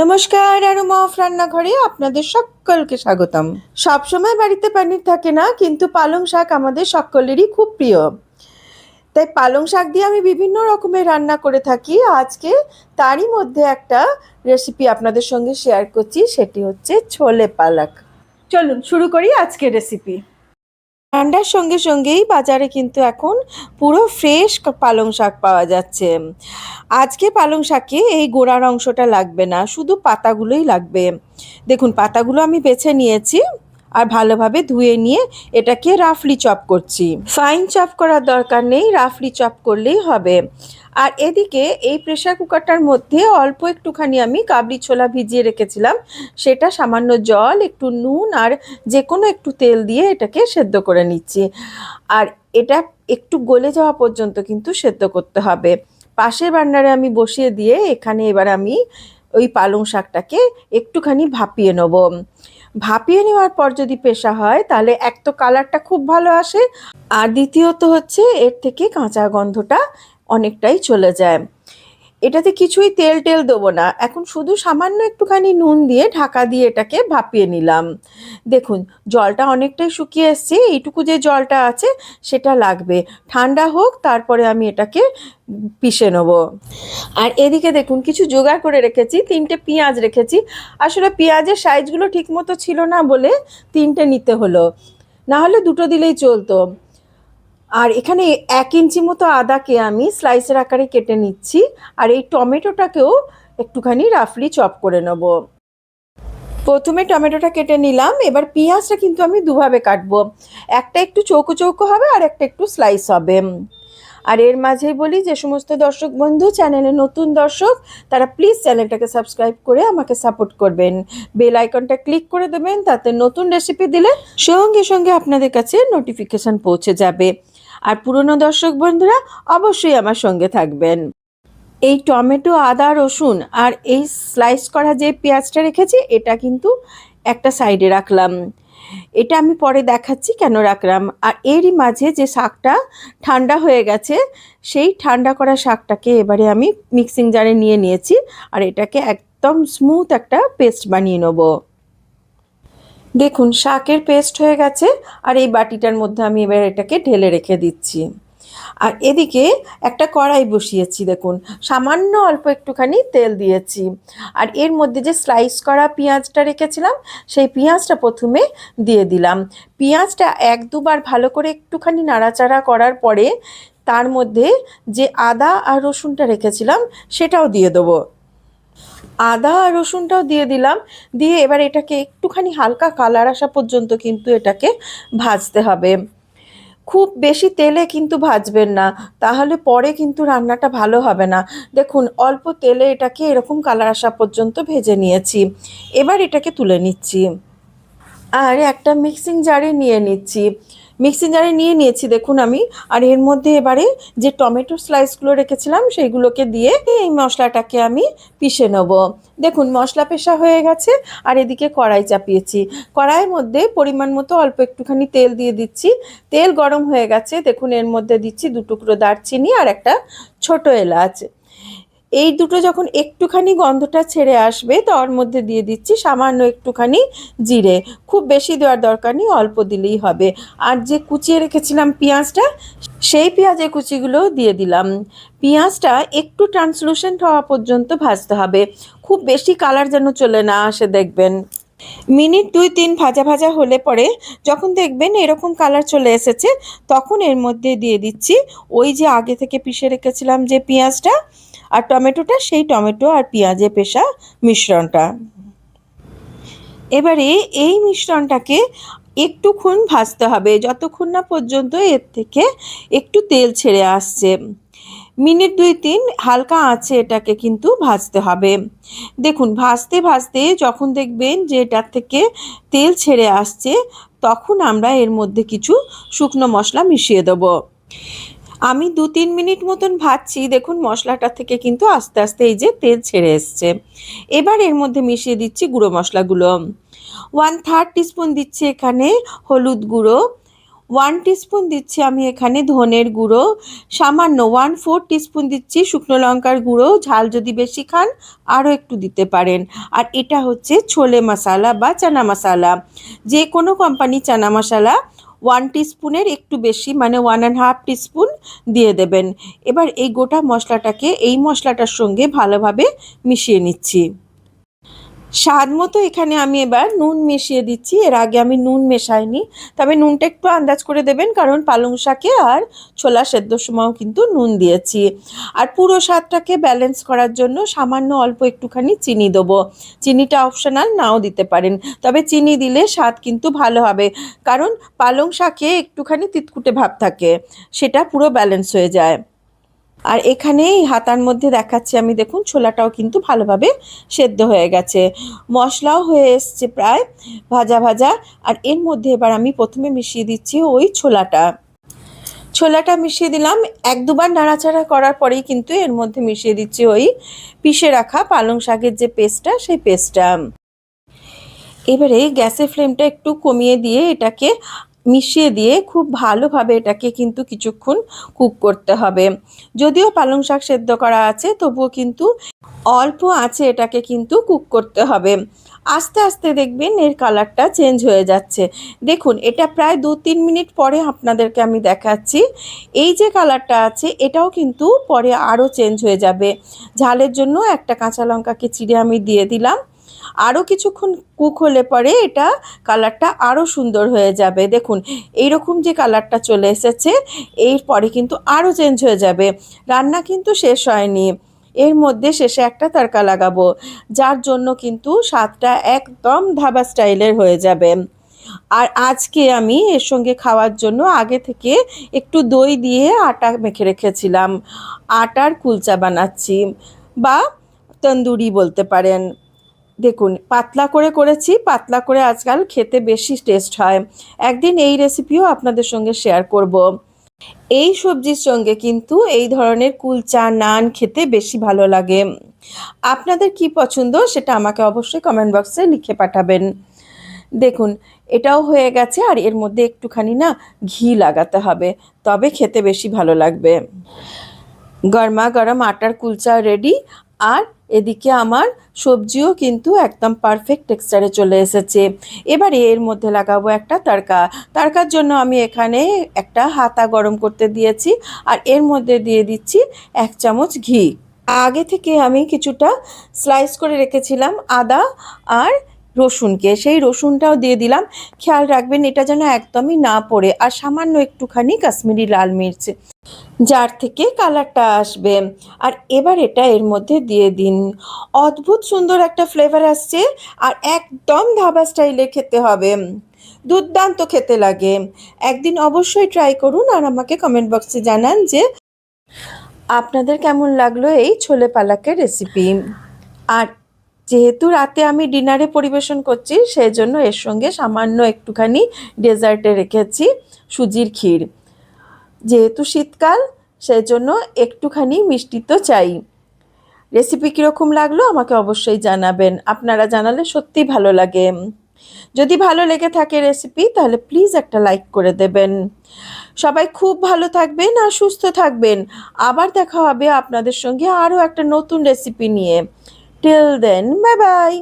নমস্কার আর মফ রান্নাঘরে আপনাদের সকলকে স্বাগতম। সবসময় বাড়িতে পানির থাকে না, কিন্তু পালং শাক আমাদের সকলেরই খুব প্রিয়। তাই পালং শাক দিয়ে আমি বিভিন্ন রকমের রান্না করে থাকি। আজকে তারই মধ্যে একটা রেসিপি আপনাদের সঙ্গে শেয়ার করছি, সেটি হচ্ছে ছোলে পালক। চলুন শুরু করি আজকের রেসিপি ঠান্ডার সঙ্গে সঙ্গেই বাজারে কিন্তু এখন পুরো ফ্রেশ পালং শাক পাওয়া যাচ্ছে। আজকে পালং শাকে এই গোড়ার অংশটা লাগবে না, শুধু পাতাগুলোই লাগবে। দেখুন, পাতাগুলো আমি বেছে নিয়েছি। আর ভালোভাবে ধুয়ে নিয়ে এটাকে রাফলি চপ করছি। ফাইন চপ করার দরকার নেই, রাফলি চপ করলেই হবে। আর এদিকে এই প্রেশার কুকারটার মধ্যে অল্প একটুখানি আমি কাবলি ছোলা ভিজিয়ে রেখেছিলাম। সেটা সামান্য জল, একটু নুন আর যে কোনো একটু তেল দিয়ে এটাকে সেদ্ধ করে নিচ্ছি। আর এটা একটু গলে যাওয়া পর্যন্ত কিন্তু সেদ্ধ করতে হবে। পাশের বান্নারে আমি বসিয়ে দিয়ে এখানে এবার আমি ওই পালং শাকটাকে একটুখানি ভাপিয়ে নেব। ভাপিয়ে নেওয়ার পর যদি পেশা হয়, তাহলে এক তো কালারটা খুব ভালো আসে, আর দ্বিতীয়ত হচ্ছে এর থেকে কাঁচা গন্ধটা অনেকটাই চলে যায়। এটাতে কিছুই তেল টেল দেবো না। এখন শুধু সামান্য একটুখানি নুন দিয়ে ঢাকা দিয়ে এটাকে ভাপিয়ে নিলাম। দেখুন, জলটা অনেকটাই শুকিয়ে এসছে, এইটুকু যে জলটা আছে সেটা লাগবে। ঠান্ডা হোক, তারপরে আমি এটাকে পিষে নেব। আর এদিকে দেখুন, কিছু জোগাড় করে রেখেছি, তিনটে পেঁয়াজ রেখেছি। আসলে পেঁয়াজের সাইজগুলো ঠিকমতো ছিল না বলে তিনটে নিতে হলো। না হলে দুটো দিলেই চলতো। আর এখানে এক ইঞ্চি মতো আদাকে আমি স্লাইসের আকারে কেটে নিচ্ছি, আর এই টমেটোটাকেও একটুখানি রাফলি চপ করে নেব। প্রথমে টমেটোটা কেটে নিলাম, এবার পেঁয়াজটা কিন্তু আমি দুভাবে কাটবো। একটা একটু চৌকো চৌকো হবে, আর একটা একটু স্লাইস হবে। আর এর মাঝেই বলি, যে সমস্ত দর্শক বন্ধু, চ্যানেলে নতুন দর্শক, তারা প্লিজ চ্যানেলটাকে সাবস্ক্রাইব করে আমাকে সাপোর্ট করবেন। বেল আইকনটা ক্লিক করে দেবেন, তাতে নতুন রেসিপি দিলে সঙ্গে সঙ্গে আপনাদের কাছে নোটিফিকেশান পৌঁছে যাবে। আর পুরনো দর্শক বন্ধুরা অবশ্যই আমার সঙ্গে থাকবেন। এই টমেটো, আদা, রসুন আর এই স্লাইস করা যে পেঁয়াজটা রেখেছি, এটা কিন্তু একটা সাইডে রাখলাম। এটা আমি পরে দেখাচ্ছি কেন রাখলাম। আর এরই মাঝে যে শাকটা ঠান্ডা হয়ে গেছে, সেই ঠান্ডা করা শাকটাকে এবারে আমি মিক্সিং জারে নিয়ে নিয়েছি আর এটাকে একদম স্মুথ একটা পেস্ট বানিয়ে নেব। দেখুন, শাকের পেস্ট হয়ে গেছে আর এই বাটিটার মধ্যে আমি এবার এটাকে ঢেলে রেখে দিচ্ছি। আর এদিকে একটা কড়াই বসিয়েছি, দেখুন, সামান্য অল্প একটুখানি তেল দিয়েছি। আর এর মধ্যে যে স্লাইস করা পেঁয়াজটা রেখেছিলাম, সেই পেঁয়াজটা প্রথমে দিয়ে দিলাম। পেঁয়াজটা এক দুবার ভালো করে একটুখানি নাড়াচাড়া করার পরে তার মধ্যে যে আদা আর রসুনটা রেখেছিলাম, সেটাও দিয়ে দেবো। আদা আর রসুনটাও দিয়ে দিলাম। দিয়ে এবার এটাকে একটুখানি হালকা কালার আসা পর্যন্ত কিন্তু এটাকে ভাজতে হবে। খুব বেশি তেলে কিন্তু ভাজবেন না, তাহলে পরে কিন্তু রান্নাটা ভালো হবে না। দেখুন, অল্প তেলে এটাকে এরকম কালার আসা পর্যন্ত ভেজে নিয়েছি। এবার এটাকে তুলে নিচ্ছি। আর একটা মিক্সিং জারে নিয়ে নিচ্ছি। মিক্সিং জারে নিয়ে নিয়েছি, দেখুন আমি। আর এর মধ্যে এবারে যে টমেটো স্লাইসগুলো রেখেছিলাম, সেইগুলোকে দিয়ে এই মশলাটাকে আমি পিষে নেব। দেখুন, মশলা পেশা হয়ে গেছে, আর এদিকে কড়াই চাপিয়েছি। কড়াইয়ের মধ্যে পরিমাণ মতো অল্প একটুখানি তেল দিয়ে দিচ্ছি। তেল গরম হয়ে গেছে, দেখুন এর মধ্যে দিচ্ছি দু টুকরো দারচিনি আর একটা ছোট এলাচ। এই দুটো যখন একটুখানি গন্ধটা ছেড়ে আসবে তার মধ্যে দিয়ে দিচ্ছি সামান্য একটুখানি জিরে। খুব বেশি দেওয়ার দরকার নেই, অল্প দিলেই হবে। আর যে কুচিয়ে রেখেছিলাম পেঁয়াজটা, সেই পেঁয়াজের কুচিগুলো দিয়ে দিলাম। পেঁয়াজটা একটু ট্রান্সলুসেন্ট হওয়া পর্যন্ত ভাজতে হবে। খুব বেশি কালার যেন চলে না আসে, দেখবেন। মিনিট দুই তিন ভাজা ভাজা হলে পরে যখন দেখবেন এরকম কালার চলে এসেছে, তখন এর মধ্যে দিয়ে দিচ্ছি ওই যে আগে থেকে পিষে রেখেছিলাম যে পেঁয়াজটা আর টমেটোটা সেই টমেটো আর পেঁয়াজে পেশা মিশ্রণটা। এবারে এই মিশ্রণটাকে একটুক্ষণ ভাজতে হবে, যতক্ষণ না পর্যন্ত এর থেকে একটু তেল ছেড়ে আসছে। মিনিট দুই তিন হালকা আঁচে এটাকে কিন্তু ভাজতে হবে। দেখুন, ভাজতে ভাজতে যখন দেখবেন যে এটার থেকে তেল ছেড়ে আসছে, তখন আমরা এর মধ্যে কিছু শুকনো মশলা মিশিয়ে দেবো। আমি দু তিন মিনিট মতন ভাজছি। দেখুন, মশলাটা থেকে কিন্তু আস্তে আস্তে এই যে তেল ছেড়ে এসছে। এবার এর মধ্যে মিশিয়ে দিচ্ছি গুঁড়ো মশলাগুলো। ওয়ান থার্ড টিস্পুন দিচ্ছি এখানে হলুদ গুঁড়ো। ওয়ান টিস্পুন দিচ্ছি আমি এখানে ধনের গুঁড়ো। সামান্য ওয়ান ফোর টিস্পুন দিচ্ছি শুকনো লঙ্কার গুঁড়ো। ঝাল যদি বেশি খান, আরও একটু দিতে পারেন। আর এটা হচ্ছে ছোলে মশালা বা চানা মশালা। যে কোনো কোম্পানি চানা মশালা ওয়ান টিস্পুনের একটু বেশি মানে ওয়ান অ্যান্ড হাফ টিস্পুন দিয়ে দেবেন। এবার এই গোটা মশলাটাকে এই মশলাটার সঙ্গে ভালোভাবে মিশিয়ে নিচ্ছি। স্বাদ মতো এখানে আমি এবার নুন মিশিয়ে দিচ্ছি। এর আগে আমি নুন মেশাইনি। তবে নুনটা একটু আন্দাজ করে দেবেন, কারণ পালং শাকে আর ছোলা সেদ্ধর সময়ও কিন্তু নুন দিয়েছি। আর পুরো স্বাদটাকে ব্যালেন্স করার জন্য সামান্য অল্প একটুখানি চিনি দেবো। চিনিটা অপশনাল নাও দিতে পারেন। তবে চিনি দিলে স্বাদ কিন্তু ভালো হবে, কারণ পালং শাকে একটুখানি তিতকুটে ভাব থাকে, সেটা পুরো ব্যালেন্স হয়ে যায়। আর এখানে এই হাতার মধ্যে দেখাচ্ছি আমি, দেখুন, ছোলাটাও কিন্তু ভালোভাবে সেদ্ধ হয়ে গেছে। মশলাও হয়ে এসছে প্রায় ভাজা ভাজা। আর এর মধ্যে এবার আমি প্রথমে মিশিয়ে দিচ্ছি ওই ছোলাটা। ছোলাটা মিশিয়ে দিলাম। এক দুবার নাড়াচাড়া করার পরেই কিন্তু এর মধ্যে মিশিয়ে দিচ্ছি ওই পিষে রাখা পালং শাকের যে পেস্টটা, সেই পেস্টটা। এবারে গ্যাসের ফ্লেমটা একটু কমিয়ে দিয়ে এটাকে মিশিয়ে দিয়ে খুব ভালোভাবে এটাকে কিন্তু কিছুক্ষণ কুক করতে হবে। যদিও পালং শাক সেদ্ধ করা আছে, তবুও কিন্তু অল্প আছে এটাকে কিন্তু কুক করতে হবে। আস্তে আস্তে দেখবেন এর কালারটা চেঞ্জ হয়ে যাচ্ছে। দেখুন, এটা প্রায় দু তিন মিনিট পরে আপনাদেরকে আমি দেখাচ্ছি। এই যে কালারটা আছে, এটাও কিন্তু পরে আরও চেঞ্জ হয়ে যাবে। ঝালের জন্য একটা কাঁচা লঙ্কাকে চিড়ে আমি দিয়ে দিলাম। আরও কিছুক্ষণ কুক হলে পরে এটা কালারটা আরও সুন্দর হয়ে যাবে। দেখুন, এইরকম যে কালারটা চলে এসেছে এরপরে কিন্তু আরও চেঞ্জ হয়ে যাবে। রান্না কিন্তু শেষ হয়নি। এর মধ্যে শেষে একটা তড়কা লাগাবো, যার জন্য কিন্তু স্বাদটা একদম ধাবা স্টাইলের হয়ে যাবে। আর আজকে আমি এর সঙ্গে খাওয়ার জন্য আগে থেকে একটু দই দিয়ে আটা মেখে রেখেছিলাম। আটার কুলচা বানাচ্ছি, বা তন্দুরি বলতে পারেন। দেখুন, পাতলা করে করেছি, পাতলা করে আজকাল খেতে বেশি টেস্ট হয়। একদিন এই রেসিপিও আপনাদের সঙ্গে শেয়ার করব। এই সবজির সঙ্গে কিন্তু এই ধরনের কুলচা, নান খেতে বেশি ভালো লাগে। আপনাদের কি পছন্দ সেটা আমাকে অবশ্যই কমেন্ট বক্সে লিখে পাঠাবেন। দেখুন, এটাও হয়ে গেছে আর এর মধ্যে একটুখানি না ঘি লাগাতে হবে, তবে খেতে বেশি ভালো লাগবে। গরমা গরম আটার কুলচা রেডি আর এদিকে আমার সবজিও কিন্তু একদম পারফেক্ট টেক্সচারে চলে এসেছে। এবারে এর মধ্যে লাগাবো একটা তারকা। তারকার জন্য আমি এখানে একটা হাতা গরম করতে দিয়েছি আর এর মধ্যে দিয়ে দিচ্ছি এক চামচ ঘি। আগে থেকে আমি কিছুটা স্লাইস করে রেখেছিলাম আদা আর রসুনকে। সেই রসুনটাও দিয়ে দিলাম। খেয়াল রাখবেন, এটা যেন একদমই না পড়ে। আর সামান্য একটুখানি কাশ্মীরি লাল মির্চ, যার থেকে কালারটা আসবে। আর এবার এটা এর মধ্যে দিয়ে দিন। অদ্ভুত সুন্দর একটা ফ্লেভার আসছে, আর একদম ধাবা স্টাইলে খেতে হবে। দুর্দান্ত খেতে লাগে। একদিন অবশ্যই ট্রাই করুন আর আমাকে কমেন্ট বক্সে জানান যে আপনাদের কেমন লাগল এই ছোলে পালাকের রেসিপি আর যেহেতু রাতে আমি ডিনারে পরিবেশন করছি সেই জন্য এর সঙ্গে সামান্য একটুখানি ডেজার্টে রেখেছি সুজির ক্ষীর। যেহেতু শীতকাল সেই জন্য একটুখানি মিষ্টি তো চাই। রেসিপি কীরকম লাগল আমাকে অবশ্যই জানাবেন। আপনারা জানালে সত্যি ভালো লাগে। যদি ভালো লেগে থাকে রেসিপি, তাহলে প্লিজ একটা লাইক করে দেবেন। সবাই খুব ভালো থাকবেন আর সুস্থ থাকবেন। আবার দেখা হবে আপনাদের সঙ্গে আরও একটা নতুন রেসিপি নিয়ে। Till then bye bye